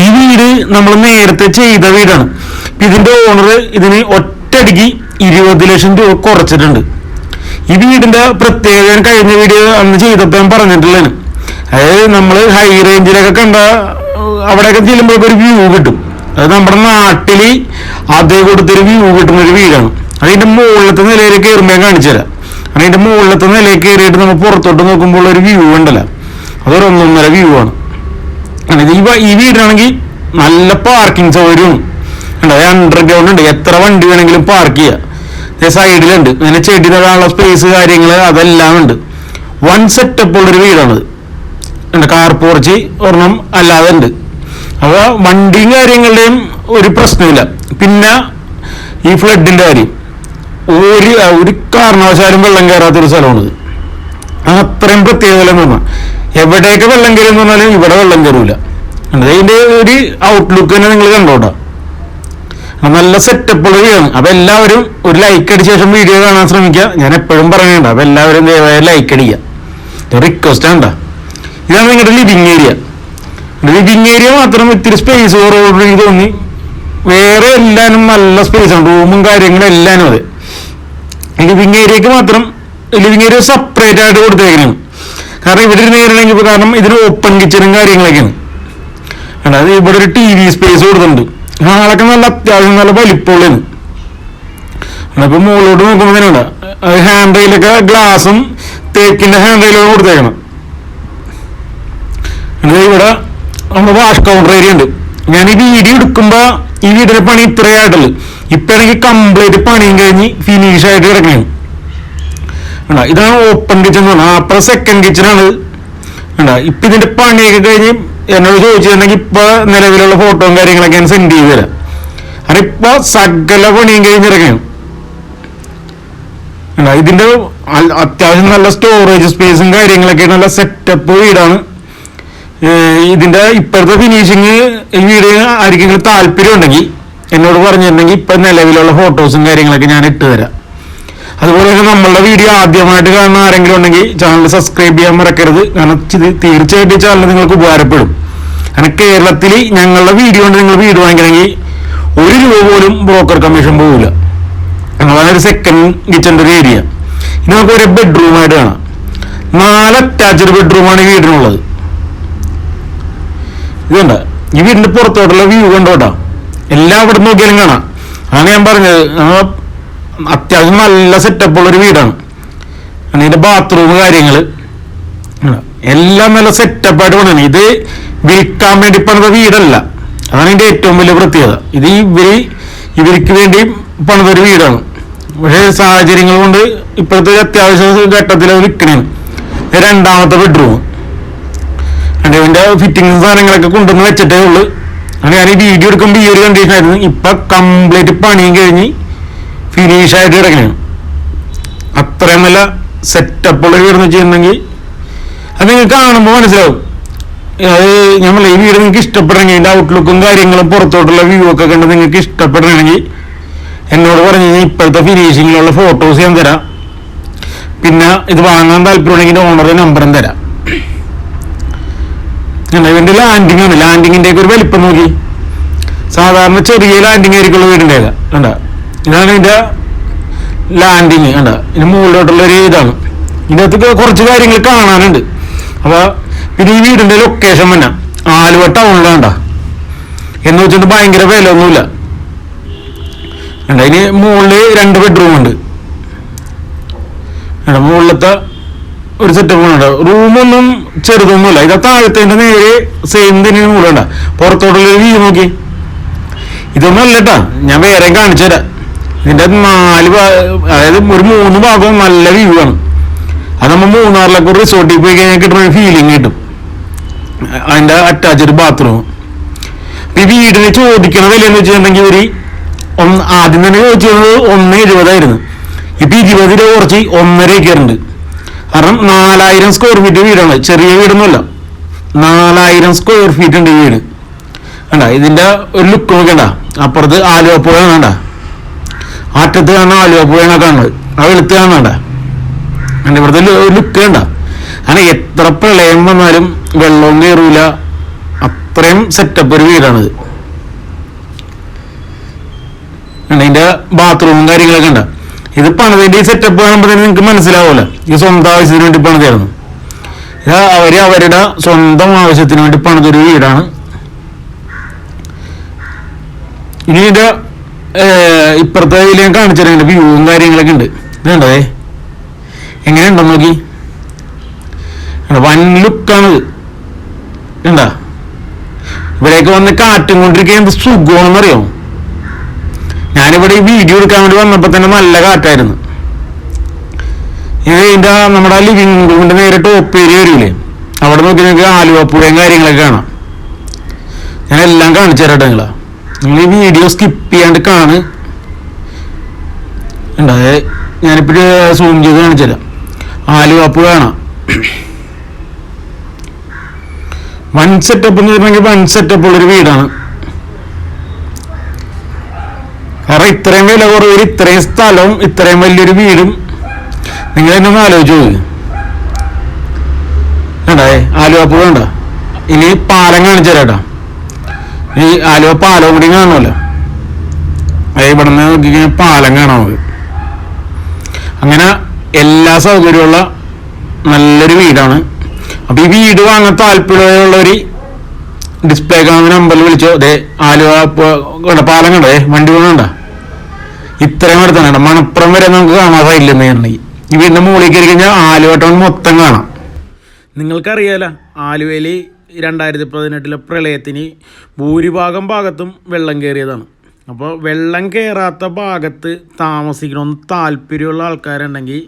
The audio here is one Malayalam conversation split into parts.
ഈ വീട് നമ്മൾ നേരത്തെ ചെയ്ത വീടാണ്. ഇതിന്റെ ഓണർ ഇതിന് ഒറ്റടിക്ക് ഇരുപത് ലക്ഷം രൂപ കുറച്ചിട്ടുണ്ട്. ഈ വീടിന്റെ പ്രത്യേകത ഞാൻ കഴിഞ്ഞ വീഡിയോ അന്ന് ചെയ്തപ്പോൾ ഞാൻ പറഞ്ഞിട്ടുള്ളതാണ്. അതായത് നമ്മൾ ഹൈ റേഞ്ചിലൊക്കെ കണ്ട അവിടെയൊക്കെ ചെല്ലുമ്പോൾ ഒരു വ്യൂ കിട്ടും. അത് നമ്മുടെ നാട്ടിൽ അതേ കൊടുത്തൊരു വ്യൂ കിട്ടുന്ന ഒരു വീടാണ്. അതിന്റെ മുകളിലത്തെ നിലയിൽ കയറുമ്പോൾ ഞാൻ കാണിച്ചു തരാം. അതിന്റെ മുകളിലത്തെ നിലയിൽ കയറിയിട്ട് നമ്മൾ പുറത്തോട്ട് നോക്കുമ്പോൾ ഒരു വ്യൂ ഉണ്ടല്ലോ. അതൊരു ഒന്നൊന്നര വ്യൂ ആണ്. ഇത് ഈ വീടാണെങ്കിൽ നല്ല പാർക്കിംഗ് സൗകര്യവും ഉണ്ട് അണ്ടർഗ്രൗണ്ട് ഉണ്ട്. എത്ര വണ്ടി വേണമെങ്കിലും പാർക്ക് ചെയ്യാം. സൈഡിലുണ്ട് അങ്ങനെ ചെടി നടാനുള്ള സ്പേസ് കാര്യങ്ങൾ അതെല്ലാം ഉണ്ട്. വൺ സെറ്റപ്പ് ഉള്ളൊരു വീടാണത്. ഉണ്ട് കാർ പോർച്ച് ഒരെണ്ണം അല്ലാതെ ഉണ്ട്. അപ്പോൾ വണ്ടിയും കാര്യങ്ങളുടെയും ഒരു പ്രശ്നമില്ല. പിന്നെ ഈ ഫ്ലഡിന്റെ കാര്യം. ഒരു ഒരു കാരണവശാലും വെള്ളം കയറാത്തൊരു സ്ഥലമാണിത്. അത്രയും പ്രത്യേകത എന്ന് പറഞ്ഞാൽ. എവിടെയൊക്കെ വെള്ളം കയറും എന്ന് പറഞ്ഞാലും ഇവിടെ വെള്ളം കയറൂല. അതിന്റെ ഒരു ഔട്ട്ലുക്ക് തന്നെ നിങ്ങൾ കണ്ടോട്ടോ. നല്ല സെറ്റപ്പ് ഉള്ള വീടാണ് അപ്പൊ എല്ലാവരും ഒരു ലൈക്ക് അടിച്ച ശേഷം വീഡിയോ കാണാൻ ശ്രമിക്കുക. ഞാൻ എപ്പോഴും പറയുന്നുണ്ട്. അപ്പൊ എല്ലാവരും ദയവായി ലൈക്ക് അടിക്കുക. റിക്വസ്റ്റ് ആണ്. ഇതാണ് നിങ്ങളുടെ ലിവിങ് ഏരിയ ലിവിങ് ഏരിയ മാത്രം ഇത്തിരി സ്പേസ് കുറവുള്ള എനിക്ക് തോന്നി. വേറെ എല്ലാനും നല്ല സ്പേസ് ആണ്. റൂമും കാര്യങ്ങളും എല്ലാനും അതെ. ലിവിങ് ഏരിയക്ക് മാത്രം ലിവിങ് ഏരിയ സെപ്പറേറ്റ് ആയിട്ട് കൊടുത്തേക്കണം. കാരണം ഇവിടെ ഇരുന്ന് കാരണം ഇതിന് ഓപ്പൺ കിച്ചണും കാര്യങ്ങളൊക്കെയാണ്. അതായത് ഇവിടെ ഒരു ടി വി സ്പേസ് കൊടുത്തിട്ടുണ്ട്. ഹാളൊക്കെ നല്ല അത്യാവശ്യം നല്ല വലിപ്പമുള്ളതാണ്. അപ്പൊ മുകളിലോട്ട് നോക്കുമ്പോൾ തന്നെ അത് ഹാൻഡ് റെയിലൊക്കെ ഗ്ലാസും തേക്കിന്റെ ഹാൻഡ് റെയിലൊക്കെ കൊടുത്തേക്കണം ഇവിടെ നമ്മുടെ വാഷ് കൗണ്ടർ ഏരിയ ഉണ്ട്. ഞാൻ ഈ വീഡിയോ എടുക്കുമ്പോ ഈ വീടിന്റെ പണി ഇത്രയായിട്ടുള്ളു ഇപ്പൊ ആണെങ്കിൽ കംപ്ലീറ്റ് പണിയും കഴിഞ്ഞ് ഫിനിഷ് ആയിട്ട് കിടക്കുകയാണ് കണ്ടോ? ഇതാണ് ഓപ്പൺ കിച്ചൺ എന്ന് പറഞ്ഞാൽ അപ്പുറം സെക്കൻഡ് കിച്ചൺ ആണ്? ഇപ്പൊ ഇതിന്റെ പണിയൊക്കെ കഴിഞ്ഞ് എന്നോട് ചോദിച്ചിട്ടുണ്ടെങ്കിൽ ഇപ്പൊ നിലവിലുള്ള ഫോട്ടോയും കാര്യങ്ങളൊക്കെ ഞാൻ സെൻഡ് ചെയ്ത് തരാം. കാരണം ഇപ്പൊ സകല പണിയും കഴിഞ്ഞിറങ്ങും? ഇതിന്റെ അത്യാവശ്യം നല്ല സ്റ്റോറേജ് സ്പേസും കാര്യങ്ങളൊക്കെ നല്ല സെറ്റപ്പ് വീടാണ്. ഇതിന്റെ ഇപ്പോഴത്തെ ഫിനിഷിങ് വീട് ആർക്കെങ്കിലും താല്പര്യം ഉണ്ടെങ്കിൽ എന്നോട് പറഞ്ഞിട്ടുണ്ടെങ്കിൽ ഇപ്പൊ നിലവിലുള്ള ഫോട്ടോസും കാര്യങ്ങളൊക്കെ ഞാൻ ഇട്ട് തരാം. അതുപോലെ തന്നെ നമ്മളുടെ വീഡിയോ ആദ്യമായിട്ട് കാണുന്ന ആരെങ്കിലും ഉണ്ടെങ്കിൽ ചാനൽ സബ്സ്ക്രൈബ് ചെയ്യാൻ മറക്കരുത്. കാരണം ഇത് തീർച്ചയായിട്ടും ചാനൽ നിങ്ങൾക്ക് ഉപകാരപ്പെടും. കാരണം കേരളത്തിൽ ഞങ്ങളുടെ വീഡിയോ കൊണ്ട് നിങ്ങൾ വീട് വാങ്ങിക്കണമെങ്കിൽ ഒരു രൂപ പോലും ബ്രോക്കർ കമ്മീഷൻ പോകില്ല ഞങ്ങളാണ് ഒരു സെക്കൻഡ് കിച്ചന്റെ ഒരു ഏരിയ ഇനി നമുക്ക് ഒരു ബെഡ്റൂമായിട്ട് കാണാം. നാല് അറ്റാച്ച്ഡ് ബെഡ്റൂമാണ് ഈ വീടിനുള്ളത്. ഇതുണ്ട് ഈ വീടിന്റെ പുറത്തോട്ടുള്ള വ്യൂ കണ്ടോട്ടാ എല്ലാം ഇവിടെ നോക്കിയാലും കാണാം. അങ്ങനെ ഞാൻ പറഞ്ഞത്. അത്യാവശ്യം നല്ല സെറ്റപ്പ് ഉള്ള ഒരു വീടാണ് അതിന്റെ ബാത്റൂം കാര്യങ്ങൾ. എല്ലാം നല്ല സെറ്റപ്പായിട്ട് പണിയാണ്. ഇത് വിൽക്കാൻ വേണ്ടി പണിത വീടല്ല. അതാണ് ഇതിന്റെ ഏറ്റവും വലിയ പ്രത്യേകത. ഇത് ഇവർ ഇവർക്ക് വേണ്ടി പണിതൊരു വീടാണ്. പക്ഷേ സാഹചര്യങ്ങൾ കൊണ്ട് ഇപ്പോഴത്തെ അത്യാവശ്യ ഘട്ടത്തിൽ അത് വിൽക്കണേണ്. രണ്ടാമത്തെ ബെഡ്റൂം അതിന്റെ ഇവന്റെ ഫിറ്റിംഗ് സാധനങ്ങളൊക്കെ കൊണ്ടുവന്ന് വെച്ചിട്ടേ ഉള്ളു. അങ്ങനെ ഞാൻ ഈ വീഡിയോ എടുക്കുമ്പോൾ ഈ ഒരു കണ്ടീഷൻ ആയിരുന്നു. ഇപ്പൊ കംപ്ലീറ്റ് പണിയും കഴിഞ്ഞ് ഫിനിഷ് ആയിട്ട് കിടക്കണം. അത്രയും നല്ല സെറ്റപ്പ് ഉള്ള വീടെന്ന് വെച്ചിട്ടുണ്ടെങ്കിൽ അത് നിങ്ങൾക്ക് കാണുമ്പോൾ മനസ്സിലാവും. അത് നമ്മൾ ഈ വീട് നിങ്ങൾക്ക് ഇഷ്ടപ്പെടണമെങ്കിൽ അതിന്റെ ഔട്ട്ലുക്കും കാര്യങ്ങളും പുറത്തോട്ടുള്ള വ്യൂ ഒക്കെ കണ്ട് നിങ്ങൾക്ക് ഇഷ്ടപ്പെടണമെങ്കിൽ എന്നോട് പറഞ്ഞു കഴിഞ്ഞാൽ ഇപ്പോഴത്തെ ഫിനിഷിങ്ങിലുള്ള ഫോട്ടോസ് ഞാൻ തരാം. പിന്നെ ഇത് വാങ്ങാൻ താല്പര്യമുണ്ടെങ്കിൽ ഓണറുടെ നമ്പറും തരാം. ഇവന്റെ ലാൻഡിംഗ് ആണ്. ലാൻഡിങ്ങിന്റെ ഒക്കെ ഒരു വലിപ്പം നോക്കി. സാധാരണ ചെറിയ ലാൻഡിങ് ആയിരിക്കുള്ള വീടിന്റെ കണ്ട? ഇതാണ് ഇതിന്റെ ലാൻഡിങ് കണ്ട? ഇതിന് മുകളിലോട്ടുള്ള ഒരു ഇതാണ്. ഇതിനകത്ത് കുറച്ച് കാര്യങ്ങൾ കാണാനുണ്ട്. അപ്പൊ പിന്നെ ഈ വീടിന്റെ ലൊക്കേഷൻ തന്നെ ആലുവ ടൗണിലാണ് കണ്ട? എന്ന് വെച്ചിട്ട് ഭയങ്കര വില ഒന്നുമില്ല അതിന് മുകളിൽ രണ്ട് ബെഡ്റൂം ഉണ്ട്. മുകളിലത്തെ ഒരു സെറ്റപ്പ് ഉണ്ട് റൂമൊന്നും ചെറുതൊന്നുമില്ല. ഇത് താഴത്തേന്റെ നേരെ സെയിം തന്നെ മുകളിലുണ്ട പുറത്തോട്ടുള്ള വ്യൂ നോക്കി. ഇതൊന്നും അല്ല കേട്ടാ. ഞാൻ വേറെ കാണിച്ചു തരാം. ഇതിന്റെ നാല് അതായത് ഒരു മൂന്ന് ഭാഗവും നല്ല വ്യൂ ആണ്. അത് നമ്മൾ മൂന്നാറിലൊക്കെ ഒരു റിസോർട്ടിൽ പോയി കഴിഞ്ഞാൽ കിട്ടുന്ന ഫീലിംഗ് കിട്ടും. അതിന്റെ അറ്റാച്ച്ഡ് ബാത്റൂം ഈ വീടിന് ചോദിക്കണ വില എന്ന് വെച്ചിട്ടുണ്ടെങ്കിൽ ഒരു ഒന്ന് ആദ്യം തന്നെ ചോദിച്ചത് ഒന്ന് എഴുപതായിരുന്നു. ഇപ്പൊ ഇരുപത് രൂപ കുറച്ച് ഒന്നരയൊക്കെ ഉണ്ട് കാരണം നാലായിരം സ്ക്വയർ ഫീറ്റ് വീടാണ്. ചെറിയ വീടൊന്നുമല്ല. നാലായിരം സ്ക്വയർ ഫീറ്റ് ഉണ്ട് വീട്. കണ്ട? ഇതിന്റെ ഒരു ലുക്ക് നോക്കണ്ട? അപ്പുറത്ത് ആലുവപ്പുഴ വേണ്ട ആറ്റത്ത് കാണുന്ന ആലുവ പുഴയാണ് കാണുന്നത്. ആ വെളുത്ത് കാണണ്ട കണ്ട ഇവിടുത്തെ ലുക്ക് വേണ്ട അങ്ങനെ എത്ര പ്രളയം വന്നാലും വെള്ളവും കയറൂല. അത്രയും സെറ്റപ്പ് ഒരു വീടാണിത്. അതിന്റെ ബാത്റൂമും കാര്യങ്ങളൊക്കെ ഉണ്ട് ഇത് പണിതിന്റെ ഈ സെറ്റപ്പ് കാണുമ്പോൾ തന്നെ നിങ്ങൾക്ക് മനസ്സിലാവില്ല ഈ സ്വന്തം ആവശ്യത്തിന് വേണ്ടി പണിതായിരുന്നു. ഇത് അവർ അവരുടെ സ്വന്തം ആവശ്യത്തിന് വേണ്ടി പണിതൊരു വീടാണ്. ഇനി ഇതിന്റെ ഇപ്പുറത്തെ ഇതിൽ ഞാൻ കാണിച്ചിട്ടുണ്ട് വ്യൂവും കാര്യങ്ങളൊക്കെ ഉണ്ട്. ഇതുണ്ടേ എങ്ങനെയുണ്ടെന്ന് നോക്കി കണ്ടോ? വൻ ലുക്കാണിത് കണ്ടാ? ഇവിടേക്ക് വന്ന് കാറ്റും കൊണ്ടിരിക്കുക എന്ത് സുഖമാണെന്ന് സുഖമാണെന്നറിയോ? ഞാനിവിടെ ഈ വീഡിയോ എടുക്കാൻ വേണ്ടി വന്നപ്പോൾ തന്നെ നല്ല കാറ്റായിരുന്നു. ഇത് ഇതിന്റെ നമ്മുടെ ലിവിങ് റൂമിന്റെ നേരെ ടോപ്പ് ഏരിയ വരില്ലേ അവിടെ നോക്കി നിങ്ങൾക്ക് ആലുവപ്പുഴയും കാര്യങ്ങളൊക്കെ കാണാം. ഞാൻ എല്ലാം കാണിച്ചു തരട്ടെ നിങ്ങളാ. നിങ്ങൾ ഈ വീഡിയോ സ്കിപ്പ് ചെയ്യാണ്ട് കാണ്. ഉണ്ടായ ഞാനിപ്പോൾ സൂം ചെയ്ത് കാണിച്ചല്ല ആലു ആലുവപ്പുഴ കാണാം. വൺ സെറ്റപ്പ് എന്ന് പറഞ്ഞെങ്കിൽ വൺ സെറ്റപ്പ് ഉള്ളൊരു വീടാണ്. കാരണം ഇത്രയും വില കുറവിൽ ഇത്രയും സ്ഥലവും ഇത്രയും വലിയൊരു വീടും നിങ്ങൾ എന്നെ ഒന്ന് ആലോചിച്ച് നോക്ക്. വേണ്ടേ ആലുവാപ്പ് വേണ്ട ഇനി പാലം കാണിച്ചു തരാട്ടോ ഈ ആലുവ പാലം കൂടി കാണുമല്ലോ? ഇവിടെ നിന്ന് നോക്കിക്കഴിഞ്ഞാൽ പാലം കാണാം നമുക്ക്. അങ്ങനെ എല്ലാ സൗകര്യമുള്ള നല്ലൊരു വീടാണ്. അപ്പൊ ഈ വീട് വാങ്ങാൻ താല്പര്യമുള്ളവര് ഡിസ്പ്ലേ കാണുന്ന നമ്പറിൽ വിളിച്ചോ? അതെ ആലുവ കണ്ട പാലം കണ്ടേ? വണ്ടി വേണണ്ട ഇത്രയും അടുത്താണ് മണപ്പുറം വരെ നമുക്ക് കാണാൻ സൈഡിലെന്ന് പറഞ്ഞെങ്കിൽ ഈ വീടിന്റെ മുകളിൽ കയറി കഴിഞ്ഞാൽ ആലുവ ടൗൺ മൊത്തം കാണാം. നിങ്ങൾക്കറിയാലോ ആലുവയിൽ രണ്ടായിരത്തി പതിനെട്ടിലെ പ്രളയത്തിന് ഭൂരിഭാഗം ഭാഗത്തും വെള്ളം കയറിയതാണ്. അപ്പോൾ വെള്ളം കയറാത്ത ഭാഗത്ത് താമസിക്കണമെന്ന് താല്പര്യമുള്ള ആൾക്കാരുണ്ടെങ്കിൽ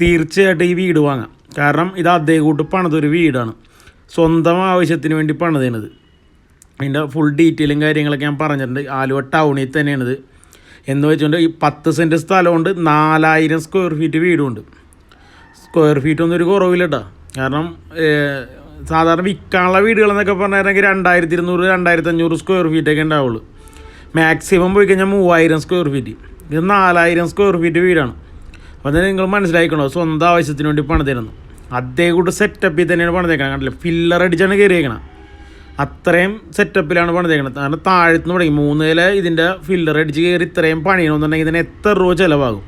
തീർച്ചയായിട്ടും ഈ വീട് വാങ്ങാം. കാരണം ഇത് അതേ കൂട്ട് പണിതൊരു വീടാണ്. സ്വന്തം ആവശ്യത്തിന് വേണ്ടി പണിതേണത്. അതിന്റെ ഫുൾ ഡീറ്റെയിലും കാര്യങ്ങളൊക്കെ ഞാൻ പറഞ്ഞിട്ടുണ്ട്. ആലുവ ടൗണിൽ തന്നെയാണിത്. എന്ന് വെച്ചുകൊണ്ട് ഈ പത്ത് സെന്റ് സ്ഥലമുണ്ട്. നാലായിരം സ്ക്വയർ ഫീറ്റ് വീടുമുണ്ട്. സ്ക്വയർ ഫീറ്റ് ഒന്നും ഒരു കുറവില്ല കേട്ടോ കാരണം സാധാരണ വിൽക്കാനുള്ള വീടുകൾ എന്നൊക്കെ പറഞ്ഞിട്ടുണ്ടെങ്കിൽ രണ്ടായിരത്തി ഇരുന്നൂറ് രണ്ടായിരത്തി അഞ്ഞൂറ് സ്ക്വയർ ഫീറ്റ് ഒക്കെ ഉണ്ടാവുള്ളൂ. മാക്സിമം പോയി കഴിഞ്ഞാൽ മൂവായിരം സ്ക്വയർ ഫീറ്റ് ഇത് നാലായിരം സ്ക്വയർ ഫീറ്റ് വീടാണ്. അപ്പോൾ തന്നെ നിങ്ങൾ മനസ്സിലാക്കണോ സ്വന്തം ആവശ്യത്തിന് വേണ്ടി പണിതരുന്നു അതേ കൂട്ട് സെറ്റപ്പിൽ തന്നെയാണ് പണിതേക്കണം കണ്ടില്ല? ഫില്ലർ അടിച്ചാണ് കയറിയേക്കണം അത്രയും സെറ്റപ്പിലാണ് പണിതേക്കണത് കാരണം താഴത്തുനിന്ന് തുടങ്ങി മൂന്ന് നില ഇതിന്റെ ഫില്ലർ അടിച്ച് കയറി ഇത്രയും പണിയണമെന്നുണ്ടെങ്കിൽ ഇതിന് എത്ര രൂപ ചിലവാകും?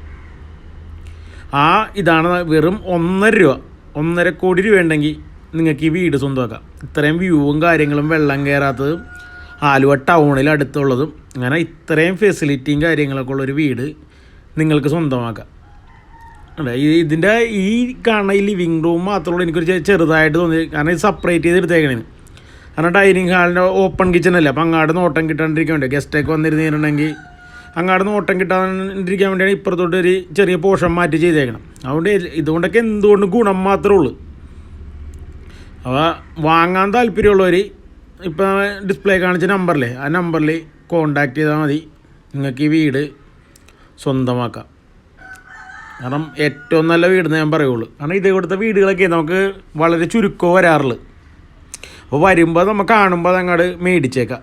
ആ ഇതാണ് വെറും ഒന്നര രൂപ. ഒന്നര കോടി രൂപ ഉണ്ടെങ്കിൽ നിങ്ങൾക്ക് ഈ വീട് സ്വന്തമാക്കാം. ഇത്രയും വ്യൂവും കാര്യങ്ങളും വെള്ളം കയറാത്തതും ആലുവ ടൗണിൽ അടുത്തുള്ളതും. അങ്ങനെ ഇത്രയും ഫെസിലിറ്റിയും കാര്യങ്ങളൊക്കെ ഉള്ളൊരു വീട് നിങ്ങൾക്ക് സ്വന്തമാക്കാം. അല്ല ഇതിന്റെ ഈ കാണുന്ന ഈ ലിവിങ് റൂം മാത്രമുള്ള എനിക്കൊരു ചെറുതായിട്ട് തോന്നി കാരണം ഇത് സെപ്പറേറ്റ് ചെയ്ത് എടുത്തേക്കണേന്. കാരണം ഡൈനിങ് ഹാളിന്റെ ഓപ്പൺ കിച്ചൺ അല്ലേ? അപ്പം അങ്ങാട് നോട്ടം കിട്ടാണ്ടിരിക്കാൻ വേണ്ടി. ഗസ്റ്റൊക്കെ വന്നിരുന്നിട്ടുണ്ടെങ്കിൽ അങ്ങാട് നോട്ടം കിട്ടാണ്ടിരിക്കാൻ വേണ്ടിയാണ് ഇപ്പുറത്തോട്ട് ഒരു ചെറിയ പോഷൻ മാറ്റി ചെയ്തേക്കണം. അതുകൊണ്ട് ഇതുകൊണ്ടൊക്കെ എന്തുകൊണ്ട് ഗുണം മാത്രമേ ഉള്ളൂ. അപ്പോൾ വാങ്ങാൻ താല്പര്യമുള്ളവർ ഇപ്പോൾ ഡിസ്പ്ലേ കാണിച്ച നമ്പറില്ലേ ആ നമ്പറിൽ കോണ്ടാക്ട് ചെയ്താൽ മതി. നിങ്ങൾക്ക് ഈ വീട് സ്വന്തമാക്കാം. കാരണം ഏറ്റവും നല്ല വീടെന്ന് ഞാൻ പറയുള്ളൂ. കാരണം ഇതേ കൊടുത്ത വീടുകളൊക്കെ നമുക്ക് വളരെ ചുരുക്കമോ വരാറുള്ളൂ അപ്പോൾ വരുമ്പോൾ നമുക്ക് കാണുമ്പോൾ അതങ്ങോട്ട് മേടിച്ചേക്കാം.